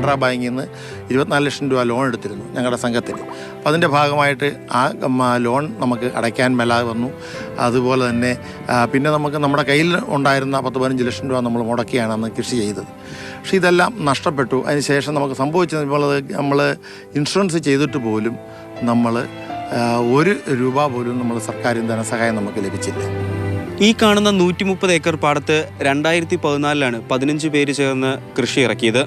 കാനറ ബാങ്കിൽ നിന്ന് ഇരുപത്തിനാല് ലക്ഷം രൂപ ലോൺ എടുത്തിരുന്നു ഞങ്ങളുടെ സംഘത്തിൽ. അപ്പം അതിന്റെ ഭാഗമായിട്ട് ആ ലോൺ നമുക്ക് അടയ്ക്കാൻ മേലാതെ വന്നു. അതുപോലെ തന്നെ പിന്നെ നമുക്ക് നമ്മുടെ കയ്യിൽ ഉണ്ടായിരുന്ന പത്ത് പതിനഞ്ച് ലക്ഷം രൂപ നമ്മൾ മുടക്കിയാണ് അന്ന് കൃഷി ചെയ്തത്. പക്ഷേ ഇതെല്ലാം നഷ്ടപ്പെട്ടു. അതിന് ശേഷം നമുക്ക് സംഭവിച്ചത് നമ്മൾ നമ്മൾ ഇൻഷുറൻസ് ചെയ്തിട്ട് പോലും നമ്മൾ ഒരു രൂപ പോലും നമ്മൾ സർക്കാരിൽ ധനസഹായം നമുക്ക് ലഭിച്ചില്ല. ഈ കാണുന്ന നൂറ്റി മുപ്പത് ഏക്കർ പാടത്ത് രണ്ടായിരത്തി പതിനാലിലാണ് പതിനഞ്ച് പേര് ചേർന്ന് കൃഷി ഇറക്കിയത്.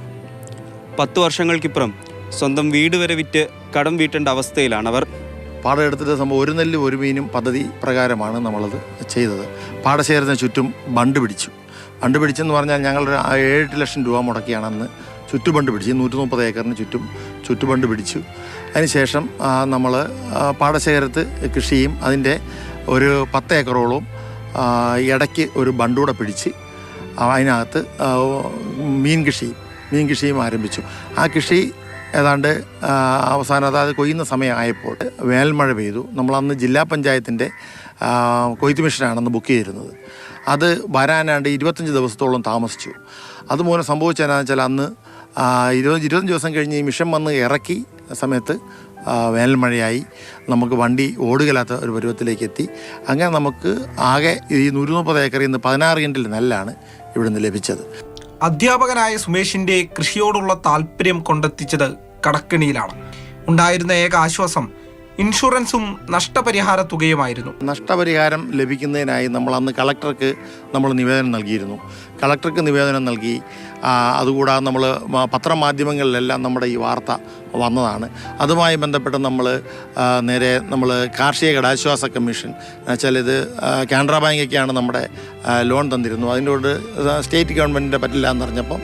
പത്ത് വർഷങ്ങൾക്കിപ്പുറം സ്വന്തം വീട് വരെ വിറ്റ് കടം വീട്ടേണ്ട അവസ്ഥയിലാണവർ പാടം എടുത്തിട്ട് സംഭവം ഒരു നെല്ലും ഒരു മീനും പദ്ധതി പ്രകാരമാണ് നമ്മളത് ചെയ്തത്. പാടശേഖരത്തിന് ചുറ്റും ബണ്ട് പിടിച്ചു. ബണ്ട് പിടിച്ചെന്ന് പറഞ്ഞാൽ ഞങ്ങൾ ഏഴെട്ട് ലക്ഷം രൂപ മുടക്കിയാണ് അന്ന് ചുറ്റുബണ്ട് പിടിച്ചു നൂറ്റി മുപ്പത് ഏക്കറിന് ചുറ്റും ചുറ്റുബണ്ട് പിടിച്ചു. അതിനുശേഷം നമ്മൾ പാടശേഖരത്ത് കൃഷിയും അതിന്റെ ഒരു പത്ത് ഏക്കറോളം ആ, ഇടയ്ക്ക് ഒരു ബണ്ടൂടെ പിടിച്ച് അതിനകത്ത് മീൻ കൃഷിയും മീൻ കൃഷിയും ആരംഭിച്ചു. ആ കൃഷി ഏതാണ്ട് അവസാനം അതായത് കൊയ്യുന്ന സമയമായപ്പോൾ വേനൽമഴ പെയ്തു. നമ്മളന്ന് ജില്ലാ പഞ്ചായത്തിന്റെ കൊയ്ത്ത് മിഷനാണെന്ന് ബുക്ക് ചെയ്തിരുന്നത്. അത് വരാനാണ്ട് ഇരുപത്തഞ്ച് ദിവസത്തോളം താമസിച്ചു. അതുമൂലം സംഭവിച്ചതെന്നു വെച്ചാൽ അന്ന് ഇരുപത് ഇരുപത്തഞ്ച് ദിവസം കഴിഞ്ഞ് ഈ മിഷൻ വന്ന് ഇറക്കി സമയത്ത് വേനൽമഴയായി. നമുക്ക് വണ്ടി ഓടുകയില്ലാത്ത ഒരു പരുവത്തിലേക്ക് എത്തി അങ്ങനെ നമുക്ക് ആകെ ഈ നൂറ്റി മുപ്പത് ഏക്കറിൽ നിന്ന് പതിനാറ് കിൻഡിൽ നെല്ലാണ് ഇവിടുന്ന് ലഭിച്ചത്. അധ്യാപകനായ സുമേഷിന്റെ കൃഷിയോടുള്ള താല്പര്യം കൊണ്ടെത്തിച്ചത് കടക്കിണിയിലാണ്. ഉണ്ടായിരുന്ന ഏക ആശ്വാസം ഇൻഷുറൻസും നഷ്ടപരിഹാര തുകയുമായിരുന്നു. നഷ്ടപരിഹാരം ലഭിക്കുന്നതിനായി നമ്മൾ അന്ന് കളക്ടർക്ക് നമ്മൾ നിവേദനം നൽകിയിരുന്നു. കളക്ടർക്ക് നിവേദനം നൽകി അതുകൂടാതെ നമ്മൾ പത്രമാധ്യമങ്ങളിലെല്ലാം നമ്മുടെ ഈ വാർത്ത വന്നതാണ്. അതുമായി ബന്ധപ്പെട്ട് നമ്മൾ നേരെ നമ്മൾ കാർഷിക കടാശ്വാസ കമ്മീഷൻ എന്നുവെച്ചാൽ ഇത് കാനറ ബാങ്കൊക്കെയാണ് നമ്മുടെ ലോൺ തന്നിരുന്നു അതിനോട് സ്റ്റേറ്റ് ഗവൺമെന്റിന്റെ പറ്റില്ല എന്ന് പറഞ്ഞപ്പോൾ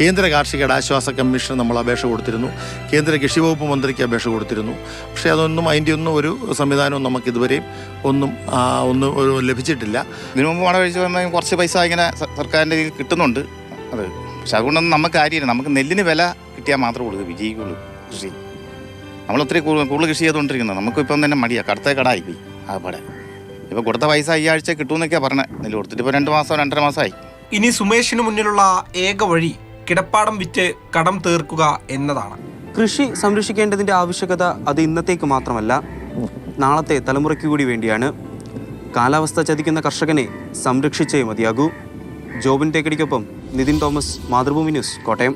കേന്ദ്ര കാർഷിക കടാശ്വാസ കമ്മീഷൻ നമ്മൾ അപേക്ഷ കൊടുത്തിരുന്നു. കേന്ദ്ര കൃഷി വകുപ്പ് മന്ത്രിക്ക് അപേക്ഷ കൊടുത്തിരുന്നു. പക്ഷേ അതൊന്നും അതിന്റെ ഒന്നും ഒരു സംവിധാനവും നമുക്ക് ഇതുവരെയും ഒന്നും ഒന്നും ഒരു ലഭിച്ചിട്ടില്ല. ഇതിനു മുമ്പ് മഴ കഴിച്ച് വരുമ്പോൾ കുറച്ച് പൈസ ഇങ്ങനെ സർക്കാരിന്റെ ഇതിൽ കിട്ടുന്നുണ്ട്. അത് പക്ഷെ അതുകൊണ്ടൊന്നും നമുക്ക് കാര്യമില്ല. നമുക്ക് നെല്ലിന് വില കിട്ടിയാൽ മാത്രമേ ഉള്ളൂ വിജയിക്കുള്ളൂ കൃഷി. നമ്മൾ ഒത്തിരി കൂടുതൽ കൂടുതൽ കൃഷി ചെയ്തുകൊണ്ടിരിക്കുന്നത്. നമുക്കിപ്പം തന്നെ മടിയാണ് കടുത്ത കടായി പോയി ആകപ്പാടെ. ഇപ്പോൾ കൊടുത്ത പൈസ ഈ ആഴ്ച കിട്ടുമെന്നൊക്കെയാണ് പറഞ്ഞത് നെല്ല് കൊടുത്തിട്ട് ഇപ്പോൾ രണ്ട് മാസം രണ്ടര മാസമായി. ഇനി സുമേഷിന് മുന്നിലുള്ള ഏക വഴി കിടപ്പാടം വിറ്റ് കടം തീർക്കുക എന്നതാണ്. കൃഷി സംരക്ഷിക്കേണ്ടതിന്റെ ആവശ്യകത അത് ഇന്നത്തേക്ക് മാത്രമല്ല നാളത്തെ തലമുറയ്ക്ക് കൂടി വേണ്ടിയാണ്. കാലാവസ്ഥ ചതിക്കുന്ന കർഷകനെ സംരക്ഷിച്ചേ മതിയാകൂ. ജോബിൻ തേക്കടിക്കൊപ്പം നിതിൻ തോമസ് മാതൃഭൂമി ന്യൂസ് കോട്ടയം.